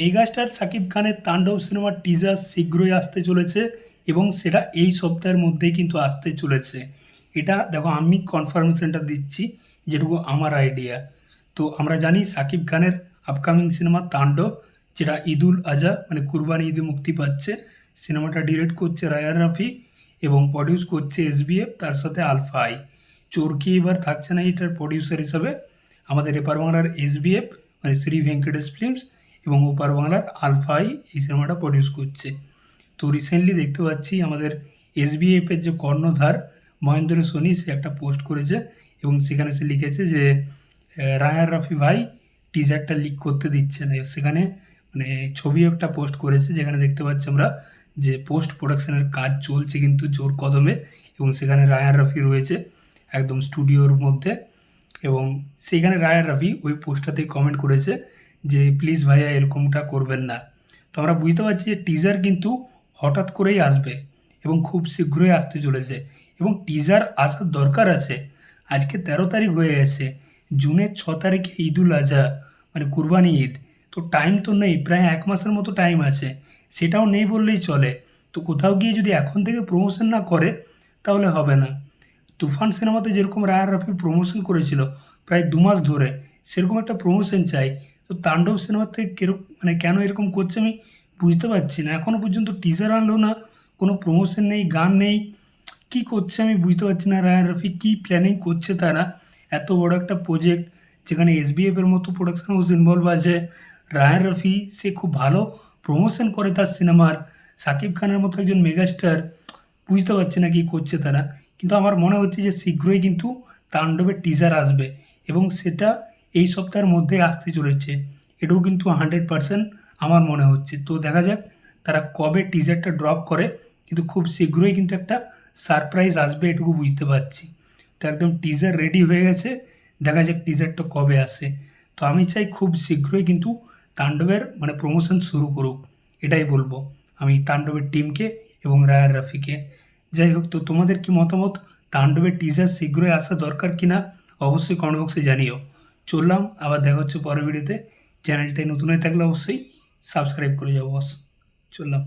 Megastar Shakib খানের তাণ্ডব সিনেমার টিজার শীঘ্রই আসতে চলেছে এবং সেটা এই সপ্তাহের মধ্যেই কিন্তু আসতে চলেছে। এটা দেখো, আমি কনফার্মেশনটা দিচ্ছি, যেটুকু আমার আইডিয়া তো আমরা জানি সাকিব খানের আপকামিং সিনেমা তাণ্ডব, যেটা ঈদুল আজহা মানে কুরবানি ঈদে মুক্তি পাচ্ছে। সিনেমাটা ডিরেক্ট করছে রায়ান রাফি এবং প্রডিউস করছে এসবিএফ তার সাথে আলফা আই। চোরকি এবার থাকছে না এটার প্রডিউসার হিসাবে। আমাদের এপার বাংলার এসবিএফ মানে শ্রী ভেঙ্কটেশ ফিল্মস এবং ওপার বাংলার আলফাই এই সিনেমাটা প্রডিউস করছে। তো রিসেন্টলি দেখতে পাচ্ছি আমাদের এসবিএফের যে কর্ণধার মহেন্দ্র সোনি, সে একটা পোস্ট করেছে এবং সেখানে সে লিখেছে যে রায়ার রাফি ভাই টিজারটা লিক করতে দিচ্ছে না। সেখানে মানে ছবি একটা পোস্ট করেছে, যেখানে দেখতে পাচ্ছি আমরা যে পোস্ট প্রোডাকশনের কাজ চলছে কিন্তু জোর কদমে এবং সেখানে রায়ার রাফি রয়েছে একদম স্টুডিওর মধ্যে এবং সেখানে রায়ার রাফি ওই পোস্টটাতেই কমেন্ট করেছে যে প্লিজ ভাইয়া এরকমটা করবেন না। তো আমরা বুঝতে পারছি যে টিজার কিন্তু হঠাৎ করেই আসবে এবং খুব শীঘ্রই আসতে চলেছে এবং টিজার আসার দরকার আছে। আজকে তেরো তারিখ হয়ে গেছে, জুনের ছ তারিখে ঈদুল আজহা মানে কুরবানি ঈদ। তো টাইম তো নেই, প্রায় এক মাসের মতো টাইম আছে, সেটাও নেই বললেই চলে। তো কোথাও গিয়ে যদি এখন থেকে প্রমোশন না করে, তাহলে হবে না। তুফান সিনেমাতে যেরকম রায়ান রাফি প্রমোশন করেছিল প্রায় দু মাস ধরে সেরকম একটা প্রমোশন চাই। তো তাণ্ডব সিনেমার থেকে কেরকম মানে কেন এরকম করছে আমি বুঝতে পারছি না। এখনও পর্যন্ত টিজার আনলো না, কোনো প্রমোশন নেই, গান নেই। কি করছে আমি বুঝতে পারছি না। রায়ান রফি কী প্ল্যানিং করছে তারা? এত বড় একটা প্রজেক্ট যেখানে এসবিএফ এর মতো প্রোডাকশন হাউস ইনভলভ আছে। রায়ান রফি, সে খুব ভালো প্রমোশন করে তার সিনেমার সাকিব খানের মতো একজন মেগাস্টার বুঝতে পারছি না কী করছে তারা। কিন্তু আমার মনে হচ্ছে যে শীঘ্রই কিন্তু তাণ্ডবের টিজার আসবে এবং সেটা এই সপ্তাহের মধ্যে আসতে চলেছে। এটাও কিন্তু হান্ড্রেড পার্সেন্ট আমার মনে হচ্ছে। তো দেখা যাক তারা কবে টিজারটা ড্রপ করে, কিন্তু খুব শীঘ্রই কিন্তু একটা সারপ্রাইজ আসবে এটুকু বুঝতে পারছি। তো একদম টিজার রেডি হয়ে গেছে, দেখা যাক টিজারটা কবে আসে। তো আমি চাই খুব শীঘ্রই কিন্তু তাণ্ডবের মানে প্রমোশন শুরু করুক, এটাই বলব। আমি তাণ্ডবের টিমকে এবং রায়ার রাফিকে। যাই হোক, তো তোমাদের কি মতামত? তাণ্ডবের টিজার শীঘ্রই আসা দরকার কি না অবশ্যই কমেন্ট বক্সে জানিও। চললাম, আবার দেখা হচ্ছে পরের ভিডিওতে চ্যানেলটাই নতুন হয়ে থাকলে অবশ্যই সাবস্ক্রাইব করে যাব বস চললাম।